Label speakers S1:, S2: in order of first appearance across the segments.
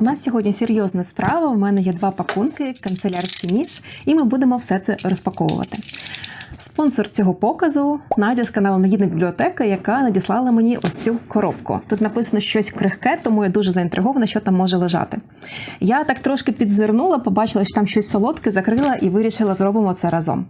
S1: У нас сьогодні серйозна справа. У мене є два пакунки, канцелярський ніж, і ми будемо все це розпаковувати. Спонсор цього показу Надя з каналу Надійна бібліотека, яка надіслала мені ось цю коробку. Тут написано щось крихке, тому я дуже заінтригована, що там може лежати. Я так трошки підзирнула, побачила, що там щось солодке, закрила і вирішила, зробимо це разом.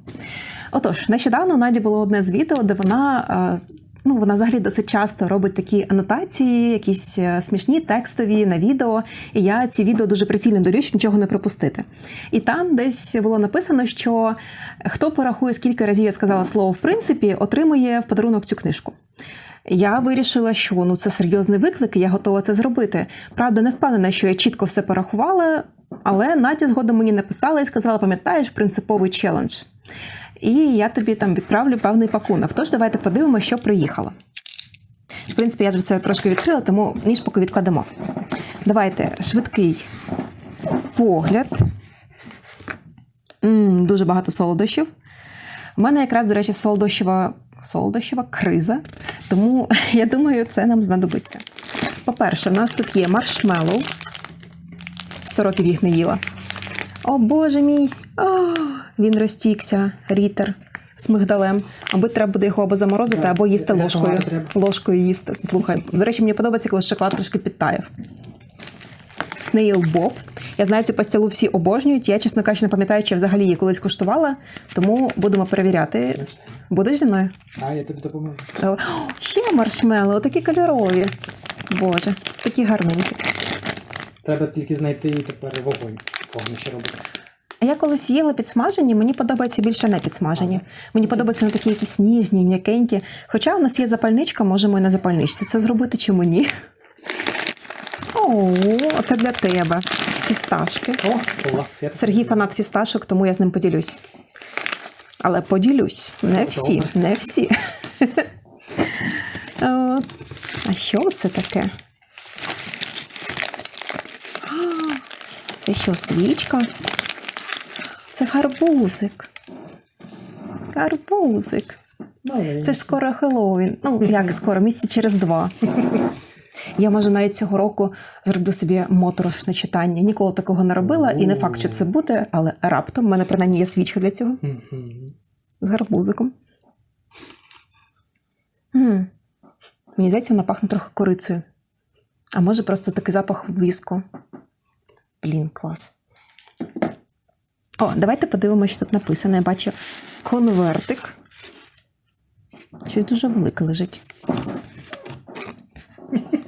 S1: Отож, нещодавно Наді було одне з відео, де вона. Ну, вона взагалі досить часто робить такі анотації, якісь е, смішні текстові на відео. І я ці відео дуже прицільно дорю, щоб нічого не пропустити. І там десь було написано, що хто порахує, скільки разів я сказала слово в принципі, отримує в подарунок цю книжку. Я вирішила, що ну це серйозний виклик, і я готова це зробити. Правда, не впевнена, що я чітко все порахувала, але Надя згодом мені написала і сказала: пам'ятаєш, принциповий челендж. І я тобі там відправлю певний пакунок. Тож давайте подивимося, що приїхало. В принципі, я вже це трошки відкрила, тому ніж поки відкладемо. Давайте швидкий погляд. м дуже багато солодощів. У мене якраз, до речі, солодощова, солодощова криза, тому я думаю, це нам знадобиться. По-перше, в нас тут є маршмеллоу. 100 років їх не їла. О, боже мій! О, він розтікся, рітер з мигдалем. Мабуть, треба буде його або заморозити, або їсти ложкою. Ложкою їсти. Слухай. До речі, мені подобається, коли шоколад трошки підтаяв. Снейл Боб. Я знаю цю пастилу всі обожнюють. Я, чесно кажучи, не пам'ятаю, чи я взагалі її колись куштувала, тому будемо перевіряти. Будеш зі мною?
S2: А, я тобі допоможу.
S1: Добре. О, ще маршмеллоу, такі кольорові. Боже, такі гарненькі.
S2: Треба тільки знайти тепер вогонь. Вогнище робити.
S1: А Я колись їла підсмажені, мені подобається більше не підсмажені. Мені подобаються вони такі якісь ніжні, м'якенькі. Хоча у нас є запальничка, можемо і на запальничці це зробити, чому ні. О, це для тебе. Фісташки.
S2: О, клас.
S1: Сергій фанат фісташок, тому я з ним поділюсь. Але поділюсь. Не всі, не всі. А що це таке? Це що, свічка? Це гарбузик. Гарбузик. Це ж скоро Хеллоуін. Ну, як скоро, місяць через два. Я, може, навіть цього року зроблю собі моторошне читання. Ніколи такого не робила, і не факт, що це буде, але раптом в мене принаймні є свічка для цього з гарбузиком. м Мені здається, вона пахне трохи корицею. А може просто такий запах віску. Блін, клас. О, давайте подивимося, що тут написано. Я бачу конвертик. Щось дуже велике лежить.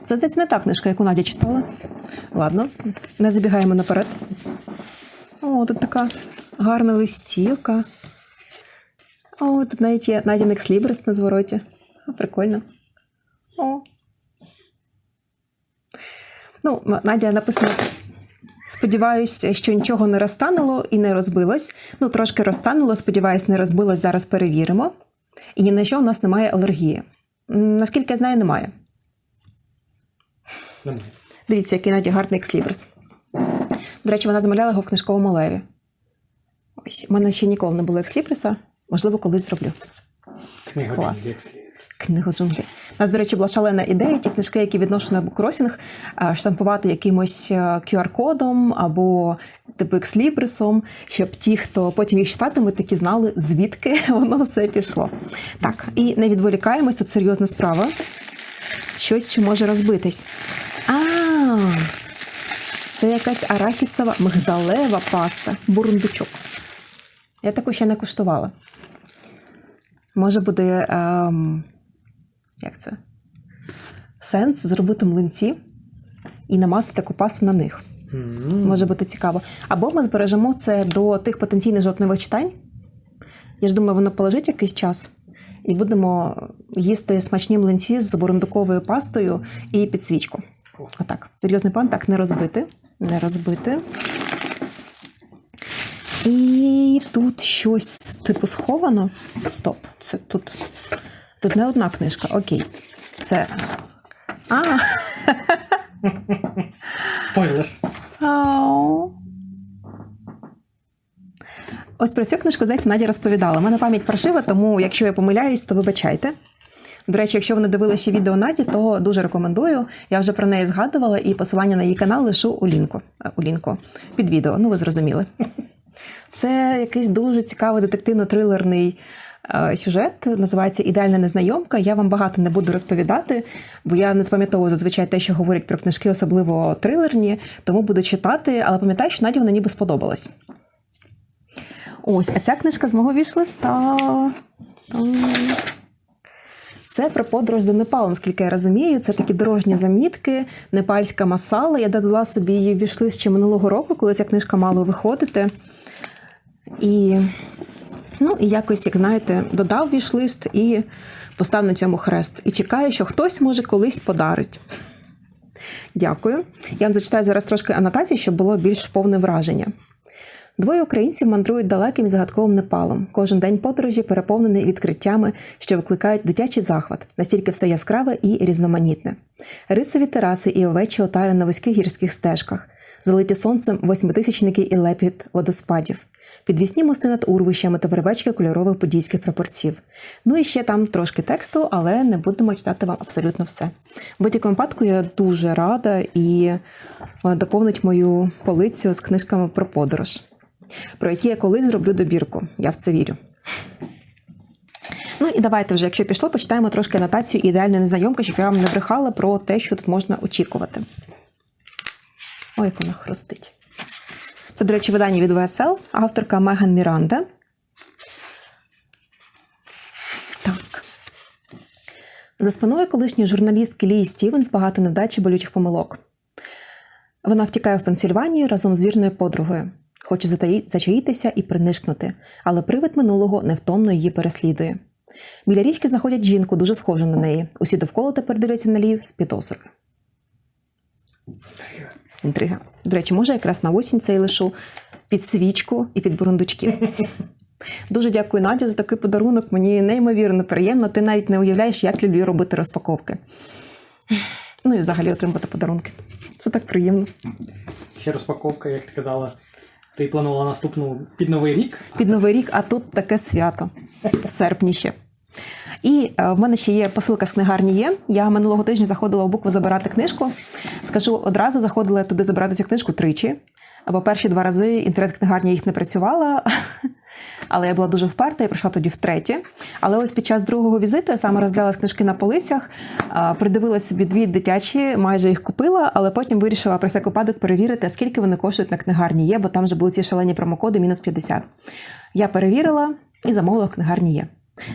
S1: Це, здається, не та книжка, яку Надя читала. Ладно, не забігаємо наперед. О, тут така гарна листівка. О, тут навіть є Надя Екслібрес на звороті. Прикольно. О. Ну, Надя написано. Сподіваюся, що нічого не розтануло і не розбилось. Ну, трошки розтануло, сподіваюсь, не розбилось. Зараз перевіримо. І ні на що у нас немає алергії. Наскільки я знаю, немає.
S2: Немає.
S1: Дивіться, який Надя гарний екслібрис. До речі, вона замовляла його в книжковому леві. Ось, у мене ще ніколи не було екслібриса. Можливо, колись зроблю.
S2: Книга
S1: Клас.
S2: джунглів, як.
S1: Книгу джунглі. У нас, до речі, була шалена ідея, ті книжки, які відношу на буккросінг, а, штампувати якимось е, QR-кодом або типу екслібрисом, щоб ті, хто потім їх читатимуть, такі знали, звідки воно все пішло. Так, і не відволікаємось, тут серйозна справа. Щось, що може розбитись. А, це якась арахісова мигдалева паста, бурундучок. Я таку ще не куштувала. Може буде. Ем, як це? Сенс зробити млинці і намастити таку пасту на них.
S2: М.
S1: Може бути цікаво. Або ми збережемо це до тих потенційних жовтневих читань. Я ж думаю, воно полежить якийсь час. І будемо їсти смачні млинці з бурундуковою пастою і підсвічку.
S2: О.
S1: Отак. Серйозний план, так, не розбити. Не розбити. І тут щось типу сховано. Стоп, це тут. Тут не одна книжка. Окей. Це. А!
S2: Спойлер.
S1: Ау. Ось про цю книжку, здається, Надя розповідала. У мене пам'ять паршива, тому якщо я помиляюсь, то вибачайте. До речі, якщо ви не дивилися ще відео Наді, то дуже рекомендую. Я вже про неї згадувала, і посилання на її канал лишу у лінку, е, у лінку під відео. Ну, ви зрозуміли. Це якийсь дуже цікавий детективно-трилерний сюжет. Називається Ідеальна незнайомка. Я вам багато не буду розповідати, бо я не спам'ятовую зазвичай те, що говорять про книжки, особливо трилерні, тому буду читати, але пам'ятаю, що Наді вона ніби сподобалась. Ось, а ця книжка з мого вішлиста. Це про подорож до Непалу, наскільки я розумію. Це такі дорожні замітки, непальська масала. Я додала собі її в вішлист ще минулого року, коли ця книжка мала виходити. І, ну, і якось, як знаєте, додав вішлист і постав на цьому хрест. І чекаю, що хтось може колись подарить. Дякую. Я вам зачитаю зараз трошки анотації, щоб було більш повне враження. Двоє українців мандрують далеким і загадковим Непалом. Кожен день подорожі переповнений відкриттями, що викликають дитячий захват, настільки все яскраве і різноманітне. Рисові тераси і овечі отари на вузьких гірських стежках, залиті сонцем восьмитисячники і лепіт водоспадів, підвісні мости над урвищами та вервечки кольорових подільських прапорців. Ну і ще там трошки тексту, але не будемо читати вам абсолютно все. В будь-якому випадку я дуже рада і е, доповнить мою полицю з книжками про подорож про які я колись зроблю добірку. Я в це вірю. Ну і давайте вже, якщо пішло, почитаємо трошки анотацію ідеальної незнайомки, щоб я вам не брехала про те, що тут можна очікувати. Ой, як вона хрустить. Це, до речі, видання від ВСЛ, авторка Меган Міранда. Так. За спиною колишньої журналістки Лії Стівенс багато невдач і болючих помилок. Вона втікає в Пенсільванію разом з вірною подругою. Хоче зачаїтися і принишкнути, але привид минулого невтомно її переслідує. Біля річки знаходять жінку, дуже схожу на неї. Усі довкола тепер дивляться на лів з підозрою. Інтрига. До речі, може, якраз на осінь цей лишу під свічку і під бурундучки. Дуже дякую, Надя, за такий подарунок. Мені неймовірно приємно. Ти навіть не уявляєш, як люблю робити розпаковки. Ну і взагалі отримувати подарунки. Це так приємно.
S2: Ще розпаковка, як ти казала, ти планувала наступну під новий рік.
S1: під новий рік, а тут таке свято в серпні ще. І е, в мене ще є посилка з книгарні є. Я минулого тижня заходила у букву забирати книжку. Скажу одразу, заходила туди забирати цю книжку тричі. Бо перші два рази інтернет-книгарня їх не працювала. Але я була дуже вперта і прийшла тоді втретє. Але ось під час другого візиту я саме роздивлялась книжки на полицях, придивилася собі дві дитячі, майже їх купила, але потім вирішила про всяк випадок перевірити, скільки вони коштують на книгарні є, бо там вже були ці шалені промокоди мінус 50. Я перевірила і замовила книгарні є.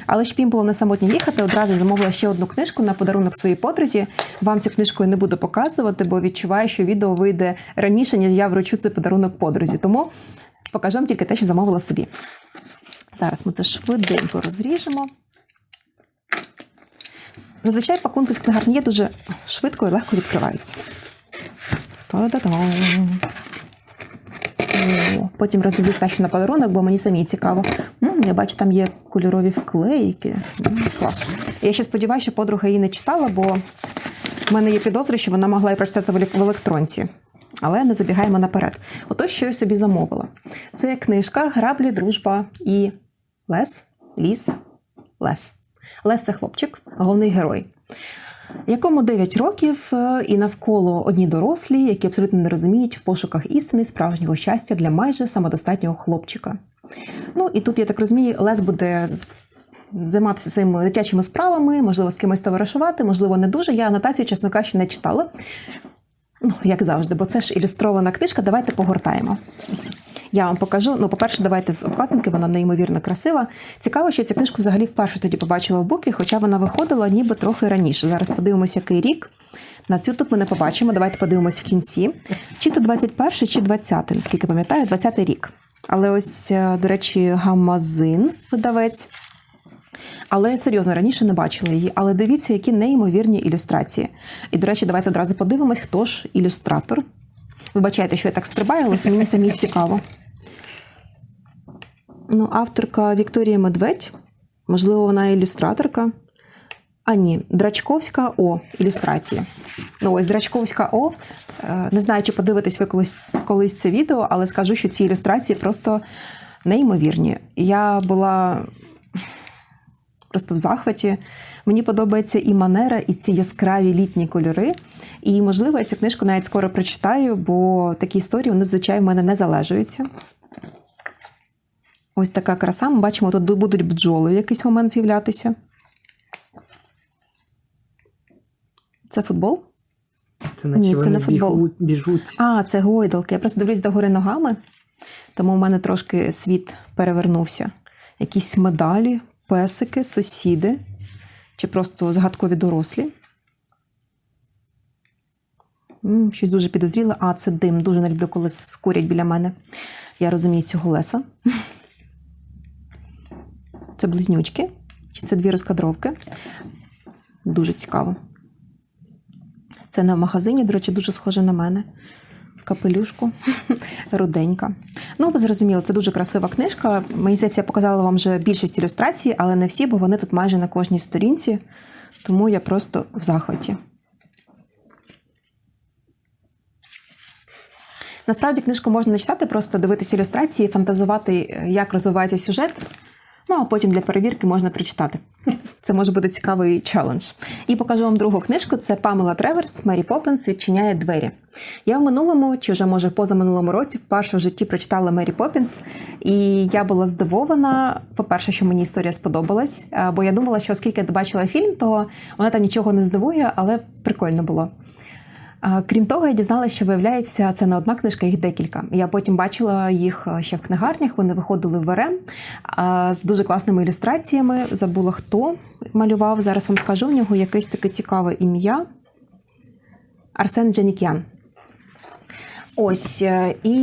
S1: Але щоб їм було не самотньо їхати, одразу замовила ще одну книжку на подарунок своїй подрузі. Вам цю книжку я не буду показувати, бо відчуваю, що відео вийде раніше, ніж я вручу цей подарунок подрузі. Тому покажу вам тільки те, що замовила собі. Зараз ми це швиденько розріжемо. Зазвичай пакунки з книгарні дуже швидко і легко відкриваються. Та-да-дам. Потім роздивлюсь те, що на подарунок, бо мені самі цікаво. М, я бачу, там є кольорові вклейки. М, Клас. Я ще сподіваюся, що подруга її не читала, бо в мене є підозри, що вона могла і прочитати в електронці. Але не забігаємо наперед. Отож, що я собі замовила. Це книжка Граблі, дружба і лес, ліс, лес. Лес це хлопчик, головний герой якому 9 років е, і навколо одні дорослі, які абсолютно не розуміють в пошуках істини справжнього щастя для майже самодостатнього хлопчика. Ну і тут, я так розумію, Лес буде займатися своїми дитячими справами, можливо, з кимось товаришувати, можливо, не дуже. Я анотацію, чесно кажучи, не читала. Ну, як завжди, бо це ж ілюстрована книжка. Давайте погортаємо. Я вам покажу. Ну, по-перше, давайте з обкладинки, вона неймовірно красива. Цікаво, що цю книжку взагалі вперше тоді побачила в букві, хоча вона виходила ніби трохи раніше. Зараз подивимося, який рік. На цю тут ми не побачимо. Давайте подивимось в кінці. Чи то 21 чи 20, наскільки пам'ятаю, 20 рік. Але ось, е, до речі, гамазин видавець. Але серйозно раніше не бачила її. Але дивіться, які неймовірні ілюстрації. І, до речі, давайте одразу подивимось, хто ж ілюстратор. Вибачайте, що я так стрибаю, але мені самі цікаво. Ну, авторка Вікторія Медведь. Можливо, вона ілюстраторка. А ні, Драчковська О. Ілюстрації. Ну, ось Драчковська О. Е, Не знаю, чи подивитесь ви колись, колись це відео, але скажу, що ці ілюстрації просто неймовірні. Я була просто в захваті. Мені подобається і манера, і ці яскраві літні кольори. І, можливо, я цю книжку навіть скоро прочитаю, бо такі історії вони зазвичай в мене не залежуються. Ось така краса. Ми бачимо, тут будуть бджоли в якийсь момент з'являтися. Це футбол?
S2: Це
S1: Ні,
S2: наче
S1: це не футбол.
S2: біжуть.
S1: А, це гойдалки. Я просто дивлюсь догори ногами, тому в мене трошки світ перевернувся. Якісь медалі, песики, сусіди чи просто загадкові дорослі. М, щось дуже підозріле. А, це дим. Дуже не люблю, коли скурять біля мене. Я розумію цього леса. Це близнючки. Чи це дві розкадровки? Дуже цікаво. Сцена в магазині, до речі, дуже схожа на мене. В капелюшку руденька. Ну, ви зрозуміли, це дуже красива книжка. Мені здається, я показала вам вже більшість ілюстрацій, але не всі, бо вони тут майже на кожній сторінці. Тому я просто в захваті. Насправді книжку можна не читати, просто дивитися ілюстрації, фантазувати, як розвивається сюжет. Ну, а потім для перевірки можна прочитати. Це може бути цікавий челендж. І покажу вам другу книжку. Це Памела Треверс Мері Поппінс відчиняє двері. Я в минулому, чи вже може позаминулому році, вперше в житті прочитала Мері Поппінс, і я була здивована. По-перше, що мені історія сподобалась, а, бо я думала, що оскільки я бачила фільм, то вона там нічого не здивує, але прикольно було. Крім того, я дізналася, що виявляється, це не одна книжка, їх декілька. Я потім бачила їх е, ще в книгарнях. Вони виходили в РМ з дуже класними ілюстраціями. Забула хто малював. Зараз вам скажу в нього якесь таке цікаве ім'я. Арсен Джанікян. Ось, е, і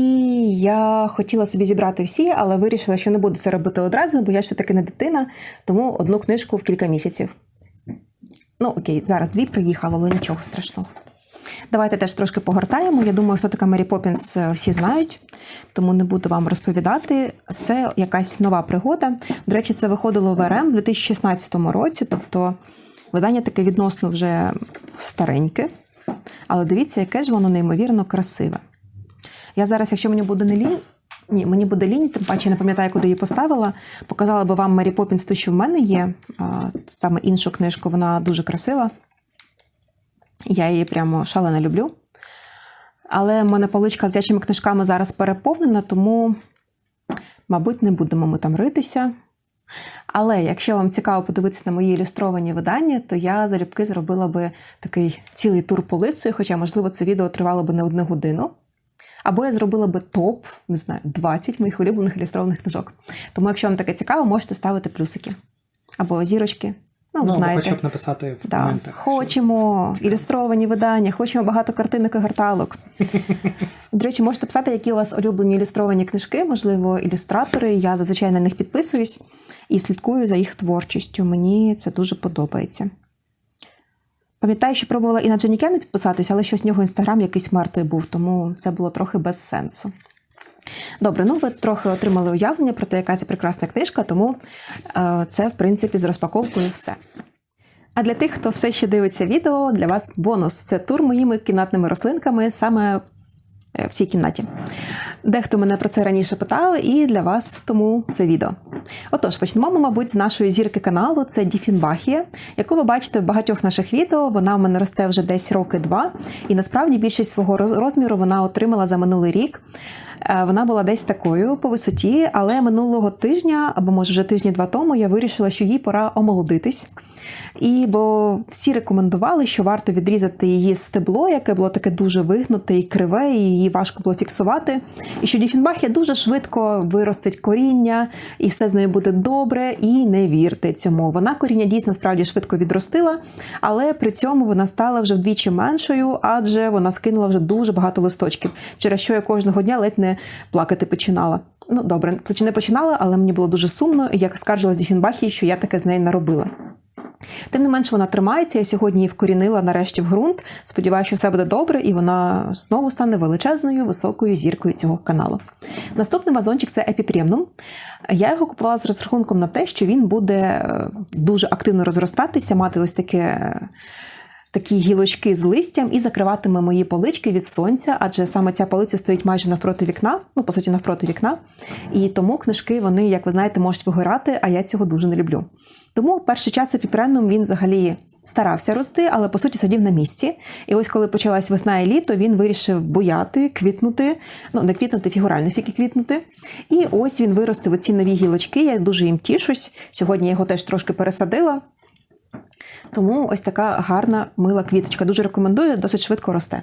S1: я хотіла собі зібрати всі, але вирішила, що не буду це робити одразу, бо я ще таки не дитина, тому одну книжку в кілька місяців. Ну, окей, зараз дві приїхало, але нічого страшного. Давайте теж трошки погортаємо. Я думаю, хто така Мері Поппінс, е, всі знають, тому не буду вам розповідати. Це якась нова пригода. До речі, це виходило в РМ в 2016 році, тобто видання таке відносно вже стареньке. Але дивіться, яке ж воно неймовірно красиве. Я зараз, якщо мені буде не лінь, ні, мені буде лінь, тим паче я не пам'ятаю, куди її поставила. Показала би вам Мері Поппінс, те, що в мене є. Саме іншу книжку, вона дуже красива. Я її прямо шалено люблю. Але в мене поличка з дитячими книжками зараз переповнена, тому, мабуть, не будемо ми там ритися. Але якщо вам цікаво подивитися на мої ілюстровані видання, то я залюбки зробила би такий цілий тур полицею, хоча, можливо, це відео тривало би не одну годину. Або я зробила би топ, не знаю, 20 моїх улюблених ілюстрованих книжок. Тому, якщо вам таке цікаво, можете ставити плюсики. Або зірочки. Ну, ви
S2: Ну,
S1: знаєте.
S2: хоча б написати в
S1: Да.
S2: коментах. що-
S1: Хочемо ілюстровані видання, хочемо багато картинок і гарталок. До речі, можете писати, які у вас улюблені ілюстровані книжки, можливо, ілюстратори. Я зазвичай на них підписуюсь і слідкую за їх творчістю. Мені це дуже подобається. Пам'ятаю, що пробувала і на Дженікена підписатися, але щось з нього інстаграм якийсь мертвий був, тому це було трохи без сенсу. Добре, ну ви трохи отримали уявлення про те, яка це прекрасна книжка, тому е, це, в принципі, з розпаковкою все. А для тих, хто все ще дивиться відео, для вас бонус це тур моїми кімнатними рослинками саме е, в цій кімнаті. Дехто мене про це раніше питав, і для вас тому це відео. Отож, почнемо ми, мабуть, з нашої зірки каналу. Це Діфінбахія, яку ви бачите в багатьох наших відео. Вона в мене росте вже десь роки два, і насправді більшість свого розміру вона отримала за минулий рік. Е, Вона була десь такою по висоті, але минулого тижня, або може вже тижні-два тому, я вирішила, що їй пора омолодитись. І бо всі рекомендували, що варто відрізати її стебло, яке було таке дуже вигнуте і криве, і її важко було фіксувати. І що Діфінбахія дуже швидко виростить коріння, і все з нею буде добре. І не вірте цьому. Вона коріння дійсно справді швидко відростила, але при цьому вона стала вже вдвічі меншою, адже вона скинула вже дуже багато листочків, через що я кожного дня ледь не плакати починала. Ну добре, не починала, але мені було дуже сумно, і я скаржилась Діфінбахії, що я таке з нею наробила. Тим не менш, вона тримається. Я сьогодні її вкорінила нарешті в ґрунт. Сподіваюся, що все буде добре, і вона знову стане величезною високою зіркою цього каналу. Наступний вазончик це епіпремнум. Я його купувала з розрахунком на те, що він буде е, дуже активно розростатися, мати ось таке. такі гілочки з листям і закриватиме мої полички від сонця, адже саме ця полиця стоїть майже навпроти вікна, ну по суті, навпроти вікна. І тому книжки вони, як ви знаєте, можуть вигорати, а я цього дуже не люблю. Тому перший час епіпренум він взагалі старався рости, але по суті сидів на місці. І ось коли почалась весна і літо, він вирішив буяти, квітнути, ну не квітнути, фігурально фіки квітнути. І ось він виростив оці нові гілочки. Я дуже їм тішусь. Сьогодні я його теж трошки пересадила. Тому ось така гарна мила квіточка. Дуже рекомендую, досить швидко росте.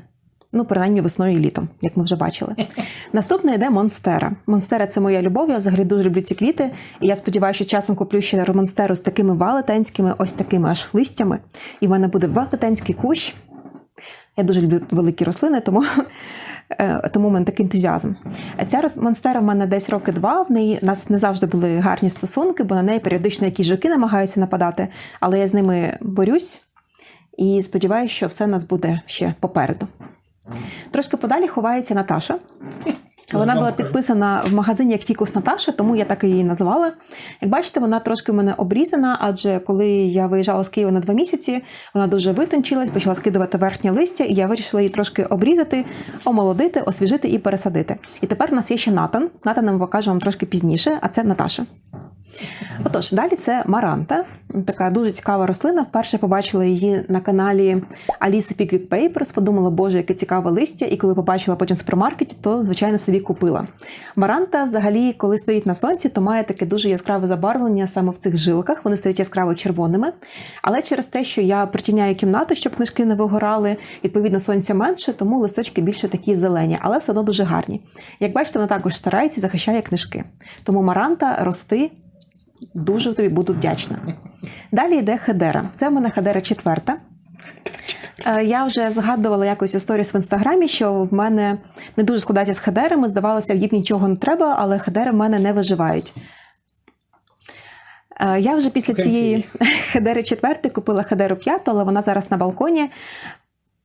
S1: Ну, принаймні весною і літом, як ми вже бачили. Наступне йде Монстера. Монстера це моя любов. Я взагалі дуже люблю ці квіти. І я сподіваюся, що часом куплю ще монстеру з такими велетенськими, ось такими аж листями. І в мене буде велетенський кущ. Я дуже люблю великі рослини, тому, е, тому в мене такий ентузіазм. Ця монстера в мене десь роки два. В неї у нас не завжди були гарні стосунки, бо на неї періодично якісь жуки намагаються нападати, але я з ними борюсь і сподіваюся, що все у нас буде ще попереду. Трошки подалі ховається Наташа. Вона була підписана в магазині як фікус Наташа, тому я так її назвала. Як бачите, вона трошки в мене обрізана, адже коли я виїжджала з Києва на два місяці, вона дуже витончилась, почала скидувати верхнє листя, і я вирішила її трошки обрізати, омолодити, освіжити і пересадити. І тепер у нас є ще Натан. Натана ми покажемо вам трошки пізніше, а це Наташа. Отож, далі це Маранта, така дуже цікава рослина. Вперше побачила її на каналі Аліси Pickwick Papers, подумала, боже, яке цікаве листя, і коли побачила потім в супермаркеті, то звичайно собі купила. Маранта, взагалі, коли стоїть на сонці, то має таке дуже яскраве забарвлення саме в цих жилках. Вони стають яскраво червоними. Але через те, що я притіняю кімнату, щоб книжки не вигорали, відповідно, сонця менше, тому листочки більше такі зелені, але все одно дуже гарні. Як бачите, вона також старається захищає книжки. Тому Маранта рости. Дуже тобі буду вдячна. Далі йде Хедера. Це в мене Хедера четверта. Е, Я вже згадувала якось історію в інстаграмі, що в мене не дуже складається з хедерами. Здавалося, їм нічого не треба, але хедери в мене не виживають. Е, Я вже після цієї хедери четвертої купила хедеру п'яту, але вона зараз на балконі.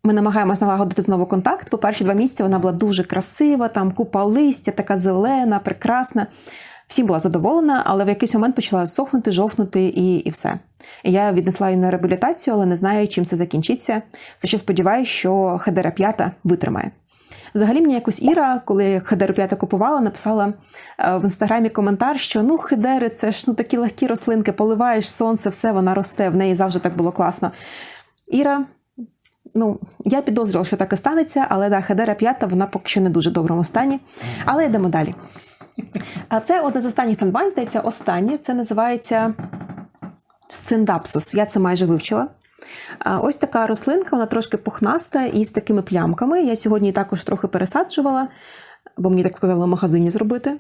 S1: Ми намагаємось налагодити знову контакт. По перші два місяці вона була дуже красива, там купа листя, така зелена, прекрасна. Всім була задоволена, але в якийсь момент почала сохнути, жовтнути і, і все. Я віднесла її на реабілітацію, але не знаю, чим це закінчиться. За що сподіваюся, що Хедера п'ята витримає. Взагалі мені якось Іра, коли Хедеру п'ята купувала, написала е, в інстаграмі коментар, що ну Хедери, це ж ну такі легкі рослинки, поливаєш сонце, все вона росте. В неї завжди так було класно. Іра, ну я підозрювала, що так і станеться, але да, Хедера п'ята, вона поки що не дуже доброму стані. Але йдемо далі. А це одне з останніх танбань, здається, останнє. Це називається сциндапсус. Я це майже вивчила. Ось така рослинка, вона трошки пухнаста і з такими плямками. Я сьогодні також трохи пересаджувала, бо мені так сказали в магазині зробити.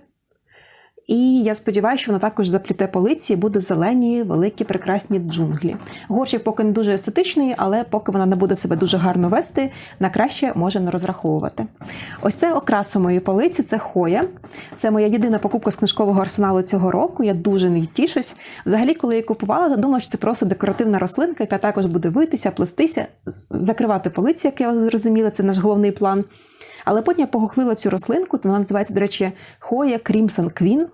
S1: І я сподіваюся, що вона також запліте полиці і будуть зелені, великі, прекрасні джунглі. Горщик поки не дуже естетичний, але поки вона не буде себе дуже гарно вести, на краще може не розраховувати. Ось це окраса моєї полиці, це хоя. Це моя єдина покупка з книжкового арсеналу цього року. Я дуже нею тішусь. Взагалі, коли я купувала, то думала, що це просто декоративна рослинка, яка також буде витися, плестися, закривати полиці, як я зрозуміла, це наш головний план. Але потім я погухлила цю рослинку, вона називається, до речі, Хоя Крімсон Квін.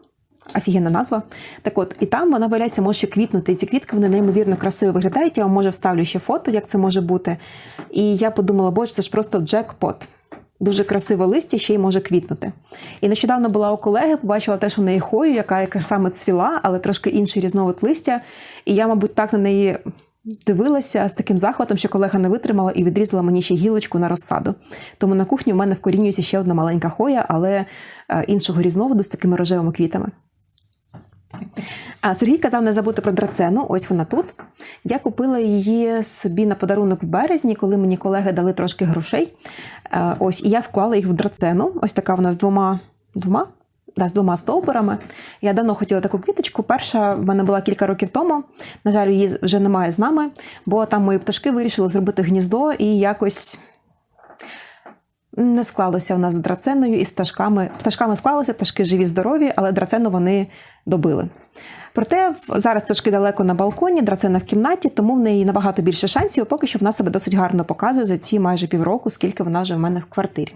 S1: Офігенна назва. Так от, і там вона виявляється, може квітнути. І ці квітки вони неймовірно красиво виглядають. Я вам може вставлю ще фото, як це може бути. І я подумала, боже, це ж просто джекпот. Дуже красиве листя, ще й може квітнути. І нещодавно була у колеги, побачила теж у неї хою, яка саме цвіла, але трошки інший різновид листя. І я, мабуть, так на неї дивилася з таким захватом, що колега не витримала і відрізала мені ще гілочку на розсаду. Тому на кухні в мене вкорінюється ще одна маленька хоя, але е, іншого різновиду з такими рожевими квітами. А Сергій казав не забути про драцену. Ось вона тут. Я купила її собі на подарунок в березні, коли мені колеги дали трошки грошей. Е, Ось, і я вклала їх в драцену. Ось така вона з двома двома. Да, з двома стовбурами. Я давно хотіла таку квіточку. Перша в мене була кілька років тому. На жаль, її вже немає з нами, бо там мої пташки вирішили зробити гніздо і якось не склалося в нас з драценою і з пташками. Пташками склалося, пташки живі, здорові, але драцену вони добили. Проте зараз пташки далеко на балконі, драцена в кімнаті, тому в неї набагато більше шансів. Поки що вона себе досить гарно показує за ці майже півроку, скільки вона вже в мене в квартирі.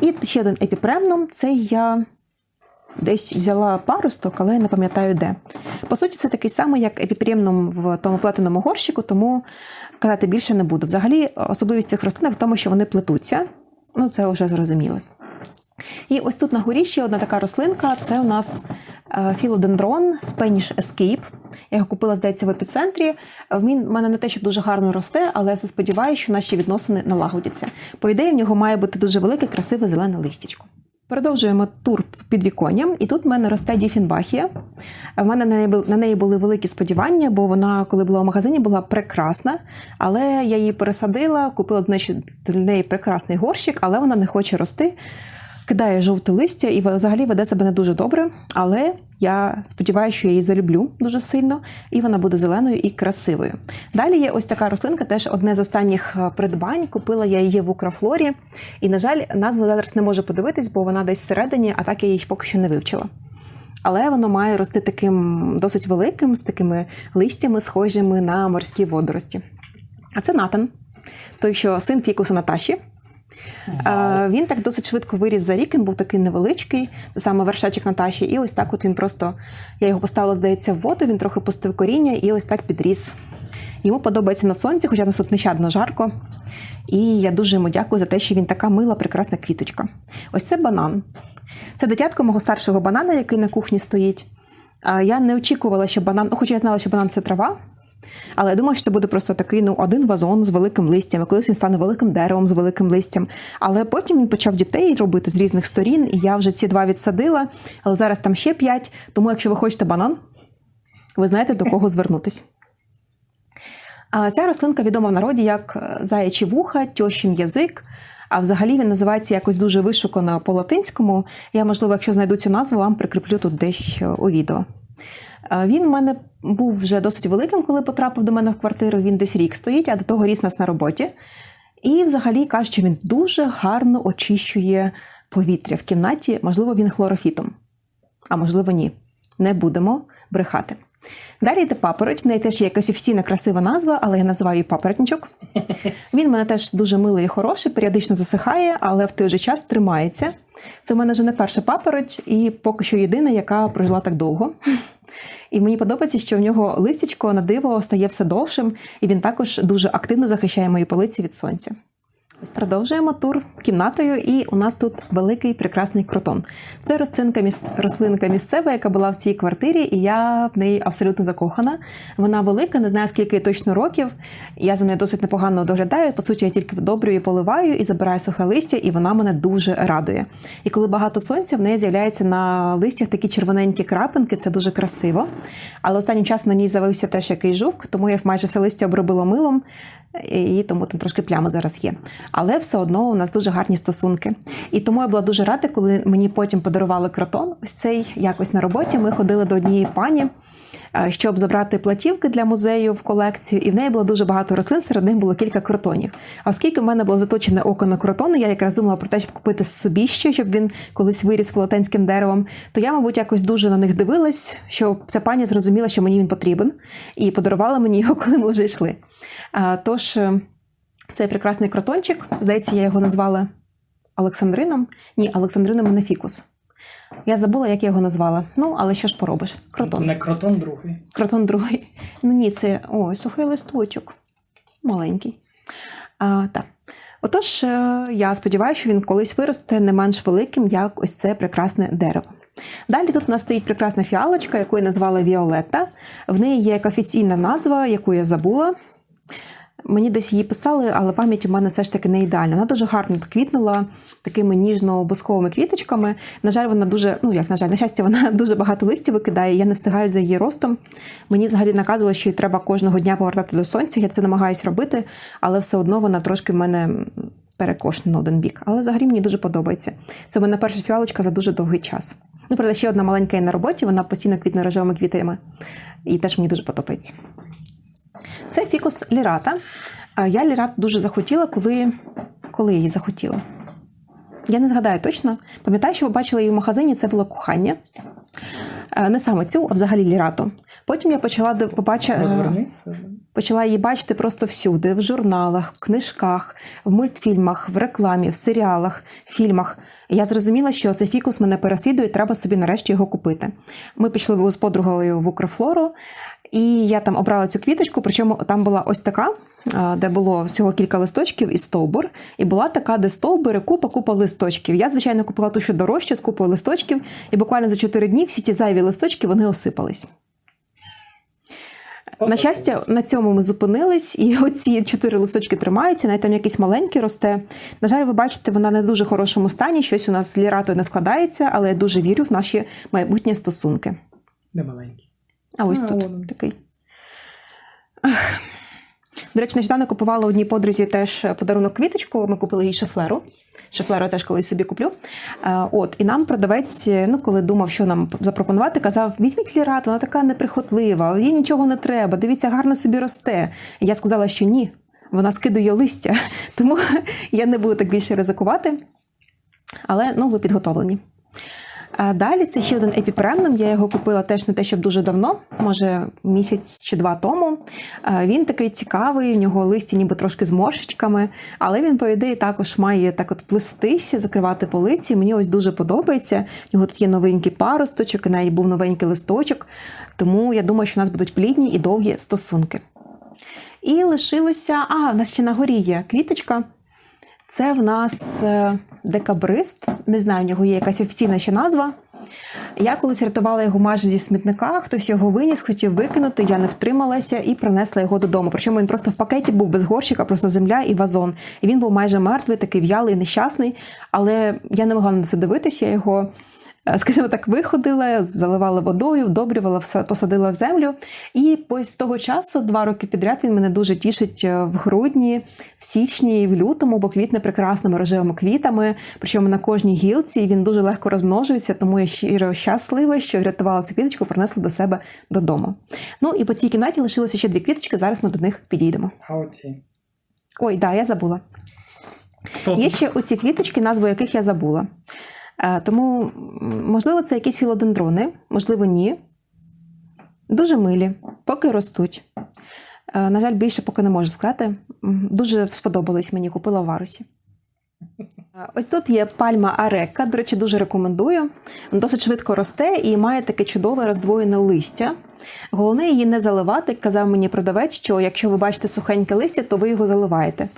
S1: І ще один епіпремнум це я десь взяла паросток, але я не пам'ятаю де. По суті, це такий самий, як епіпремнум в тому плетеному горщику, тому казати більше не буду. Взагалі, особливість цих рослин в тому, що вони плетуться. Ну, це вже зрозуміли. І ось тут на горі ще одна така рослинка. Це у нас е, філодендрон Spanish Escape. Я його купила, здається, в епіцентрі. Він в мене не те, що дуже гарно росте, але я все сподіваюся, що наші відносини налагодяться. По ідеї, в нього має бути дуже велике, красиве зелене листячко. Продовжуємо тур під віконням, і тут в мене росте Діфінбахія. В мене на неї були великі сподівання, бо вона, коли була в магазині, була прекрасна. Але я її пересадила, купила для неї прекрасний горщик, але вона не хоче рости кидає жовте листя і взагалі веде себе не дуже добре. Але я сподіваюся, що я її залюблю дуже сильно, і вона буде зеленою і красивою. Далі є ось така рослинка, теж одне з останніх е, придбань. Купила я її в Украфлорі. І, на жаль, назву зараз не можу подивитись, бо вона десь всередині, а так я її поки що не вивчила. Але воно має рости таким досить великим, з такими листями, схожими на морські водорості. А це Натан, той, що син фікуса Наташі. Е, Він так досить швидко виріс за рік, він був такий невеличкий, це саме вершечок Наташі. І ось так от він просто, я його поставила, здається, в воду, він трохи пустив коріння і ось так підріс. Йому подобається на сонці, хоча нас тут нещадно жарко. І я дуже йому дякую за те, що він така мила, прекрасна квіточка. Ось це банан. Це дитятко мого старшого банана, який на кухні стоїть. Я не очікувала, що банан, ну, хоча я знала, що банан це трава, але я думала, що це буде просто такий ну, один вазон з великим листям, і колись він стане великим деревом з великим листям. Але потім він почав дітей робити з різних сторін, і я вже ці два відсадила, але зараз там ще п'ять. Тому, якщо ви хочете банан, ви знаєте до кого звернутись. А ця рослинка відома в народі як е, заячі вуха, тьощин язик. А взагалі він називається якось дуже вишукано по латинському. Я, можливо, якщо знайду цю назву, вам прикріплю тут десь е, у відео. Е, Він у мене був вже досить великим, коли потрапив до мене в квартиру. Він десь рік стоїть, а до того ріс нас на роботі. І взагалі каже, що він дуже гарно очищує повітря в кімнаті. Можливо, він хлорофітом, а можливо, ні. Не будемо брехати. Далі йде папороть, в неї теж є якась офіційна красива назва, але я називаю її папоротничок. Він в мене теж дуже милий і хороший, періодично засихає, але в той же час тримається. Це в мене вже не перша папороть, і поки що єдина, яка прожила так довго. І мені подобається, що в нього листячко на диво стає все довшим, і він також дуже активно захищає мої полиці від сонця. Ось продовжуємо тур кімнатою, і у нас тут великий прекрасний кротон. Це рослинка, міс... рослинка місцева, яка була в цій квартирі, і я в неї абсолютно закохана. Вона велика, не знаю скільки точно років. Я за нею досить непогано доглядаю. По суті, я тільки вдобрюю, поливаю і забираю сухе листя, і вона мене дуже радує. І коли багато сонця, в неї з'являються на листях такі червоненькі крапинки, це дуже красиво. Але останнім часом на ній з'явився теж якийсь жук, тому я майже все листя обробила милом і тому там трошки плями зараз є. Але все одно у нас дуже гарні стосунки. І тому я була дуже рада, коли мені потім подарували кротон. Ось цей якось на роботі. Ми ходили до однієї пані, е, щоб забрати платівки для музею в колекцію, і в неї було дуже багато рослин, серед них було кілька кротонів. А оскільки в мене було заточене око на кротони, я якраз думала про те, щоб купити собі ще, щоб він колись виріс велетенським деревом, то я, мабуть, якось дуже на них дивилась, що ця пані зрозуміла, що мені він потрібен, і подарувала мені його, коли ми вже йшли. А, Тож е, цей прекрасний кротончик, здається, я його назвала Олександрином. Ні, Олександрином не фікус. Я забула, як я його назвала. Ну, але що ж поробиш? Кротон.
S2: Не кротон другий.
S1: Кротон другий. Ну ні, це ой, сухий листочок. Маленький. А, так. Отож, е, я сподіваюся, що він колись виросте не менш великим, як ось це прекрасне дерево. Далі тут у нас стоїть прекрасна фіалочка, яку я назвала Віолетта. В неї є як офіційна назва, яку я забула. Мені десь її писали, але пам'ять у мене все ж таки не ідеальна. Вона дуже гарно квітнула такими ніжно-бусковими квіточками. На жаль, вона дуже, ну як на жаль, на щастя, вона дуже багато листів викидає. Я не встигаю за її ростом. Мені взагалі наказували, що її треба кожного дня повертати до сонця. Я це намагаюся робити, але все одно вона трошки в мене перекошена на один бік. Але взагалі мені дуже подобається. Це в мене перша фіалочка за дуже довгий час. Ну, правда, ще одна маленька є на роботі, вона постійно квітне рожевими квітами. І теж мені дуже подобається. Це фікус лірата. Я лірат дуже захотіла, коли, коли її захотіла. Я не згадаю точно. Пам'ятаю, що побачила її в магазині, це було кохання. Е, Не саме цю, а взагалі лірату. Потім я почала побача... е, почала її бачити просто всюди: в журналах, в книжках, в мультфільмах, в рекламі, в серіалах, фільмах. Я зрозуміла, що цей фікус мене переслідує, треба собі нарешті його купити. Ми пішли з подругою в Укрфлору, і я там обрала цю квіточку, причому там була ось така, де було всього кілька листочків і стовбур. І була така, де стовбури, купа, купа листочків. Я, звичайно, купила ту, що дорожче, з купою листочків, і буквально за 4 дні всі ті зайві листочки вони осипались. На щастя, на цьому ми зупинились, і оці чотири листочки тримаються, навіть там якийсь маленький росте. На жаль, ви бачите, вона не в дуже хорошому стані, щось у нас з ліратою не складається, але я дуже вірю в наші майбутні стосунки.
S2: Де маленький.
S1: А ось
S2: А,
S1: тут
S2: вон.
S1: такий. Ах. До речі, нещодавно купувала одній подрузі теж подарунок квіточку. Ми купили їй шафлеру. Шафлеру я теж колись собі куплю. Е, От, і нам продавець, ну, коли думав, що нам запропонувати, казав: візьміть лірат, вона така неприхотлива, їй нічого не треба. Дивіться, гарно собі росте. І я сказала, що ні, вона скидує листя, тому я не буду так більше ризикувати. Але ну, ви підготовлені. Далі це ще один епіпремном. Я його купила теж не те, щоб дуже давно, може місяць чи два тому. Він такий цікавий, у нього листя ніби трошки з моршечками, але він, по ідеї, також має так от плестися, закривати полиці. Мені ось дуже подобається. У нього тут є новенький паросточок, і навіть був новенький листочок. Тому я думаю, що у нас будуть плідні і довгі стосунки. І лишилося. А, у нас ще на горі є квіточка. Це в нас е, декабрист. Не знаю, у нього є якась офіційна ще назва. Я колись рятувала його майже зі смітника, хтось його виніс, хотів викинути, я не втрималася і принесла його додому. Причому він просто в пакеті був без горщика, просто земля і вазон. І він був майже мертвий, такий в'ялий, нещасний. Але я не могла на це дивитися. Я його, скажімо так, виходила, заливала водою, вдобрювала, посадила в землю. І ось з того часу, два роки підряд, він мене дуже тішить е, в грудні, в січні і в лютому, бо квітне прекрасними рожевими квітами. Причому на кожній гілці і він дуже легко розмножується, тому я щиро щаслива, що врятувала цю квіточку, принесла до себе додому. Ну і по цій кімнаті лишилося ще дві квіточки. Зараз ми до них підійдемо.
S2: А оці.
S1: Ой, да, я забула.
S2: Хто
S1: Є ще оці квіточки, назву яких я забула. Е, Тому, можливо, це якісь філодендрони, можливо, ні. Дуже милі, поки ростуть. Е, На жаль, більше поки не можу сказати. Дуже сподобались мені, купила в варусі. Е, Ось тут є пальма арека. До речі, дуже рекомендую. Досить швидко росте і має таке чудове роздвоєне листя. Головне її не заливати. Казав мені продавець, що якщо ви бачите сухеньке листя, то ви його заливаєте.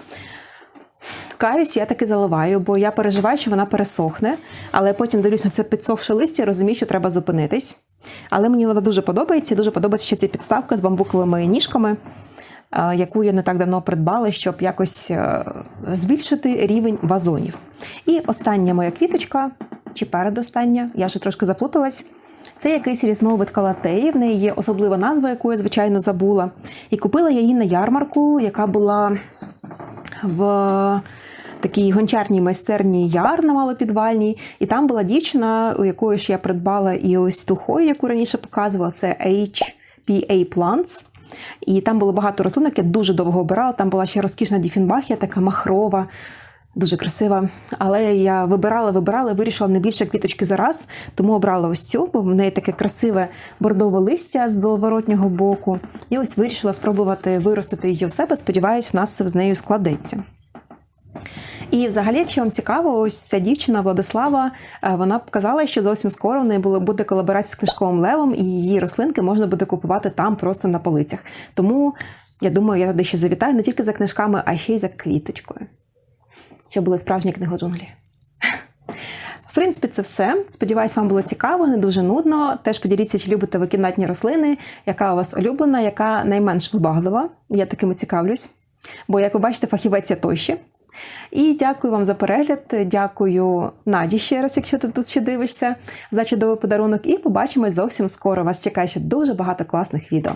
S1: Каюсь, я таки заливаю, бо я переживаю, що вона пересохне, але потім дивлюсь на це підсохше листя, розумію, що треба зупинитись. Але мені вона дуже подобається, дуже подобається ще ця підставка з бамбуковими ніжками, е, яку я не так давно придбала, щоб якось е, збільшити рівень вазонів. І остання моя квіточка, чи передостання, я вже трошки заплуталась. Це якийсь різновид калатеї, в неї є особлива назва, яку я, звичайно, забула. І купила я її на ярмарку, яка була в такій гончарній майстерні яр на малопідвальній. І там була дівчина, у якої ж я придбала і ось ту хою, яку раніше показувала, це HPA Plants. І там було багато рослинок, я дуже довго обирала. Там була ще розкішна діфінбахія, така махрова, дуже красива. Але я вибирала, вибирала, вирішила не більше квіточки за раз, тому обрала ось цю, бо в неї таке красиве бордове листя з зворотнього боку. І ось вирішила спробувати виростити її в себе. Сподіваюсь, у нас з нею складеться. І взагалі, якщо вам цікаво, ось ця дівчина Владислава, е, вона казала, що зовсім скоро в неї буде колаборація з книжковим левом, і її рослинки можна буде купувати там просто на полицях. Тому я думаю, я туди ще завітаю не тільки за книжками, а ще й за квіточкою. Щоб були справжні книгоджунглі. В принципі, це все. Сподіваюсь, вам було цікаво, не дуже нудно. Теж поділіться, чи любите ви кімнатні рослини, яка у вас улюблена, яка найменш вибаглива. Я такими цікавлюсь. Бо, як ви бачите, фахівець я той ще. І дякую вам за перегляд. Дякую Наді ще раз, якщо ти тут ще дивишся, за чудовий подарунок. І побачимось зовсім скоро. Вас чекає ще дуже багато класних відео.